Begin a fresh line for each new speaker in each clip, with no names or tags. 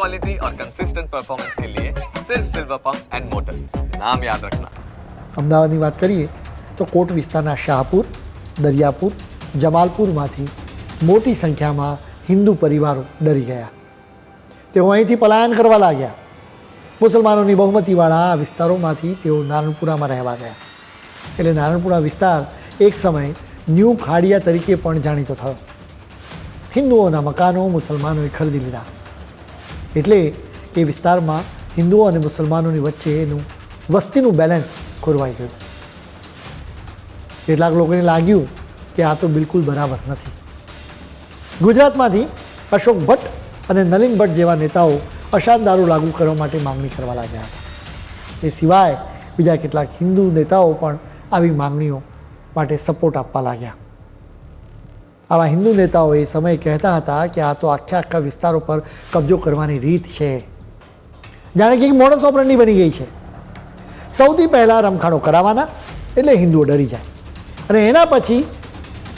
Quality और consistent performance के लिए सिर्फ सिल्वर पंप्स एंड मोटर्स नाम याद रखना
અમદાવાદની વાત કરીએ તો કોટ વિસ્તારના શાહપુર દરિયાપુર જમાલપુરમાંથી મોટી સંખ્યામાં હિન્દુ પરિવારો ડરી ગયા તેઓ અહીંથી પલાયન કરવા લાગ્યા મુસલમાનોની બહુમતીવાળા આ વિસ્તારોમાંથી તેઓ નારણપુરામાં રહેવા ગયા એટલે નારણપુરા વિસ્તાર એક સમય ન્યૂ ખાડિયા તરીકે પણ જાણીતો થયો હિન્દુઓના મકાનો મુસલમાનોએ ખરીદી લીધા એટલે એ વિસ્તારમાં હિન્દુઓ અને મુસલમાનોની વચ્ચે એનું વસ્તીનું બેલેન્સ ખોરવાઈ ગયું. કેટલાક લોકોને લાગ્યું કે આ તો બિલકુલ બરાબર નથી. ગુજરાતમાંથી અશોક ભટ્ટ અને નલિન ભટ્ટ જેવા નેતાઓ અશાંત દારૂ લાગુ કરવા માટે માંગણી કરવા લાગ્યા હતા. એ સિવાય બીજા કેટલાક હિન્દુ નેતાઓ પણ આવી માંગણીઓ માટે સપોર્ટ આપવા લાગ્યા. આવા હિન્દુ નેતાઓ એ સમયે કહેતા હતા કે આ તો આખા આખા વિસ્તારો પર કબજો કરવાની રીત છે. જાણે કે મોડસ ઓપરંડી બની ગઈ છે. સૌથી પહેલાં રમખાણો કરાવવાના એટલે હિન્દુઓ ડરી જાય. અને એના પછી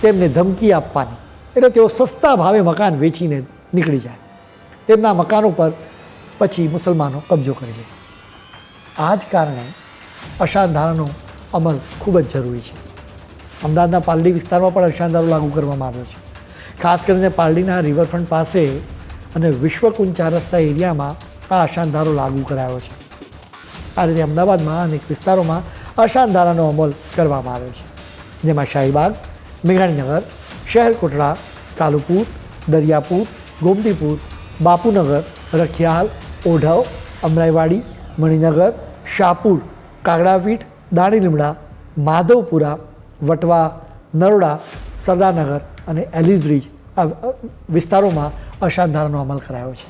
તેમને ધમકી આપવાની. એટલે તેઓ સસ્તા ભાવે મકાન વેચીને નીકળી જાય. તેમના મકાનો પર પછી મુસલમાનો કબજો કરી લે. આ જ કારણે અશાંત ધારાનો અમલ ખૂબ જ જરૂરી છે. અમદાવાદના પાલડી વિસ્તારમાં પણ અશાંત ધારો લાગુ કરવામાં આવ્યો છે. ખાસ કરીને પાલડીના રિવરફ્રન્ટ પાસે અને વિશ્વકુંજ ચાર રસ્તા એરિયામાં આ અશાંતધારો લાગુ કરાયો છે. આ રીતે અમદાવાદમાં અનેક વિસ્તારોમાં અશાંત ધારાનો અમલ કરવામાં આવ્યો છે. જેમાં શાહીબાગ, મેઘાણીનગર શહેર કોટડા કાલુપુર, દરિયાપુર, ગોમતીપુર, બાપુનગર, રખિયાલ, ઓઢવ, અમરાઈવાડી, મણિનગર, શાહપુર, કાગડાપીઠ, દાણીલીમડા, માધવપુરા વટવા નરોડા સરદારનગર અને એલિસ બ્રિજ આ વિસ્તારોમાં અશાંત ધારાનો અમલ કરાયો છે.